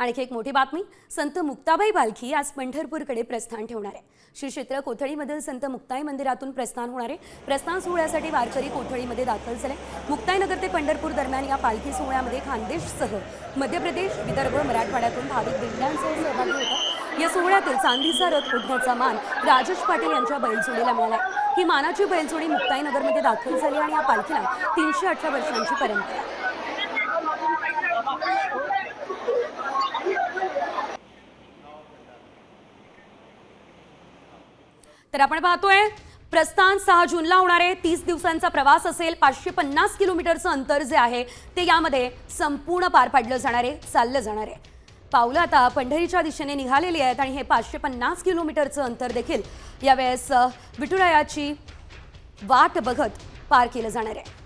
आणखी एक मोठी बातमी संत मुक्ताबाई पालखी आज पंढरपूरकडे प्रस्थान ठेवणार आहे. श्री क्षेत्र कोथळीमधील संत मुक्ताई मंदिरातून प्रस्थान होणार आहे. प्रस्थान सोहळ्यासाठी वारकरी कोथळीमध्ये दाखल झाले. मुक्ताईनगर ते पंढरपूर दरम्यान या पालखी सोहळ्यामध्ये खानदेशसह मध्य प्रदेश विदर्भ मराठवाड्यातून भाविक दिंड्यांसह सहभागी होतात. या सोहळ्यातील चांदीचा रथ ओढण्याचा मान राजेश पाटील यांच्या बैलजोडीला मिळाला ही मानाची बैलजोडी मुक्ताईनगरमध्ये दाखल झाली आणि या पालखीला तीनशे अठरा वर्षांची परंपरा तर आपण पाहतोय प्रस्थान सहा जूनला होणार आहे. तीस दिवसांचा प्रवास असेल. पाचशे पन्नास किलोमीटरचं अंतर जे आहे ते यामध्ये संपूर्ण पार पाडलं जाणार आहे चाललं जाणार आहे. पावलं आता पंढरीच्या दिशेने निघालेली आहेत आणि हे पाचशे पन्नास किलोमीटरचं अंतर देखील यावेळेस विठुरायाची वाट बघत पार केलं जाणार आहे.